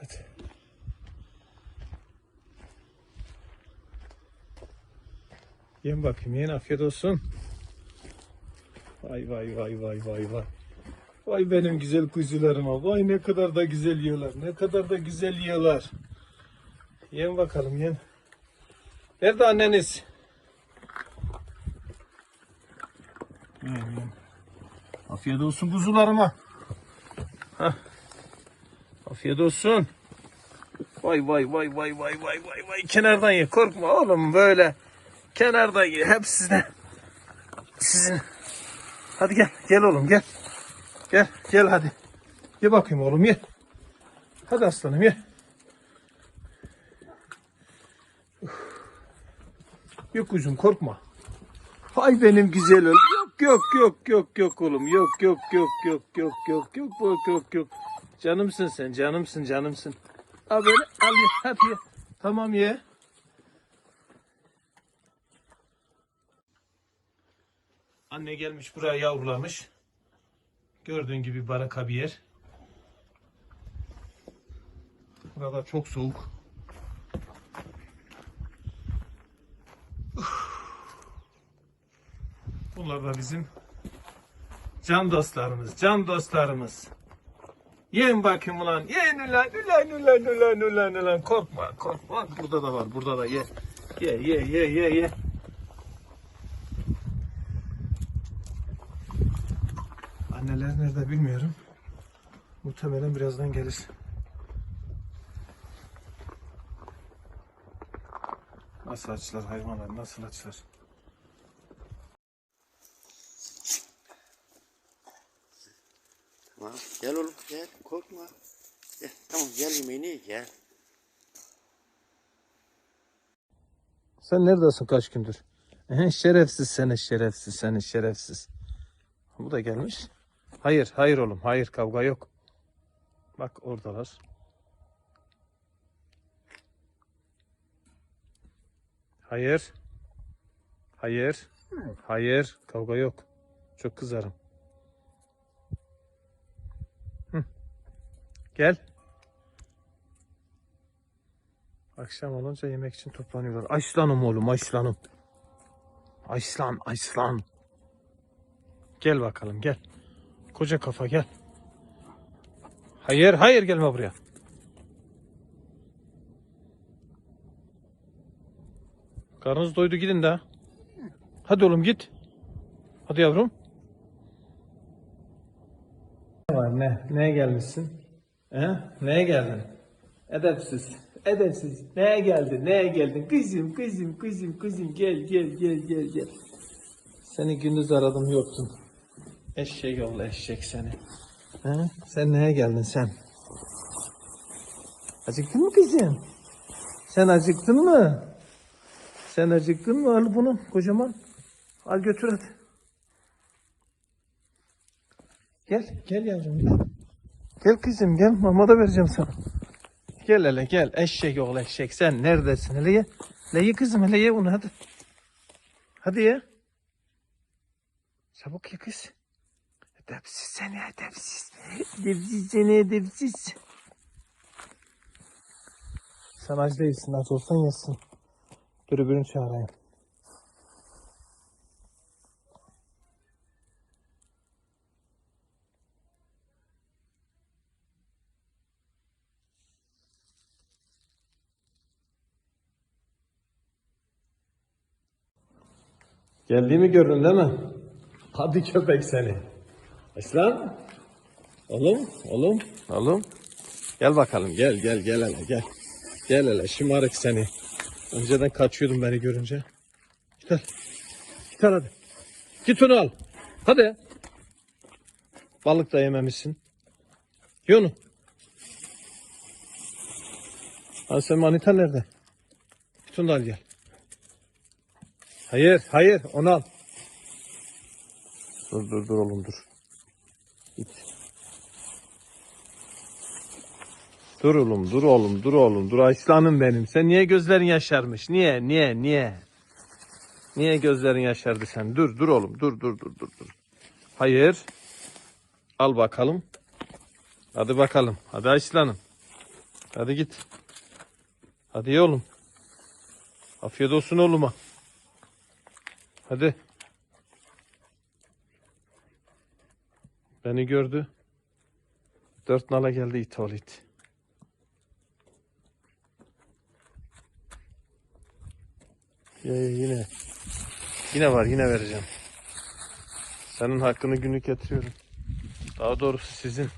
Hadi. Yiyin bakayım yiyin afiyet olsun. Vay vay vay vay vay vay. Vay benim güzel kuzularıma. Vay ne kadar da güzel yiyorlar. Ne kadar da güzel yiyorlar. Yiyin bakalım yiyin. Nerede anneniz? Yiyin yiyin. Afiyet olsun kuzularıma. Hah. Afiyet olsun. Vay vay vay vay vay vay vay vay. Kenardan ye korkma oğlum böyle. Kenardan ye hep sizden. Sizin. Hadi gel gel oğlum gel. Gel gel hadi. Ye bakayım oğlum ye. Hadi aslanım ye. Yok kuzum korkma. Hay benim güzel oğlum. Yok yok yok yok yok oğlum. Yok yok yok yok yok yok yok yok yok yok canımsın sen canımsın canımsın Al böyle al ye hadi ye. Tamam ye. Anne gelmiş buraya yavrulamış. Gördüğün gibi baraka bir yer. Burada çok soğuk. Bunlar da bizim can dostlarımız, can dostlarımız. Yiyin bakayım ulan. Yiyin ulan. Ulan ulan ulan ulan ulan. Korkma korkma. Burada da var. Burada da ye. Ye ye ye ye ye. Anneler nerede bilmiyorum. Muhtemelen birazdan gelir. Nasıl açlar hayvanlar nasıl açlar? Tamam. Gel oğlum gel korkma. Gel tamam gel yemeğini ye, gel. Sen neredesin kaç gündür? Şerefsiz seni şerefsiz seni şerefsiz. Bu da gelmiş. Hayır hayır oğlum hayır kavga yok. Bak oradalar. Hayır. Hayır. Hayır kavga yok. Çok kızarım. Gel. Akşam olunca yemek için toplanıyorlar. Aslanım oğlum aslanım. Aslan aslan. Gel bakalım gel. Koca kafa gel. Hayır hayır gelme buraya. Karnınız doydu gidin de. Hadi oğlum git. Hadi yavrum. Ne var ne? Neye gelmişsin? He? Neye geldin? Edepsiz. Edepsiz. Neye geldin? Neye geldin? Kızım, kızım, kızım, kızım. Gel, gel, gel, gel, gel. Seni gündüz aradım yoktun. Eşek yolla eşek seni. He? Sen neye geldin sen? Acıktın mı kızım? Sen acıktın mı? Sen acıktın mı? Al bunu kocaman. Al götür hadi. Gel, gel yavrum gel. Gel kızım gel mama da vereceğim sana. Gel hele gel eşek oğul eşek sen neredesin hele ye. Hele ye kızım hele ye bunu hadi. Hadi ye. Çabuk ye kız. Edepsiz seni edepsiz. Edepsiz seni edepsiz. Sen aç değilsin aç olsan yesin. Dur öbürünü çağırayım. Geldiğimi gördün değil mi? Hadi köpek seni. Aslan. Oğlum, oğlum, oğlum. Gel bakalım, gel, gel, gel hele, gel. Gel hele, şımarık seni. Önceden kaçıyordun beni görünce. Git al. Git al hadi. Git onu al. Hadi. Balık da yememişsin. Ye onu. Hadi sen manita nerede? Git onu al gel. Hayır, hayır, onu al. Dur, dur, dur oğlum dur. Git. Dur oğlum, dur oğlum, dur oğlum, dur aslanım benim. Sen niye gözlerin yaşarmış? Niye, niye, niye? Niye gözlerin yaşardı sen? Dur, dur oğlum, dur, dur, dur, dur, dur. Hayır. Al bakalım. Hadi bakalım. Hadi aslanım. Hadi git. Hadi oğlum. Afiyet olsun oğluma. Hadi. Beni gördü. Dört nala geldi it oğlu it. Ya, ya, yine. Yine var yine vereceğim. Senin hakkını günlük getiriyorum. Daha doğrusu sizin.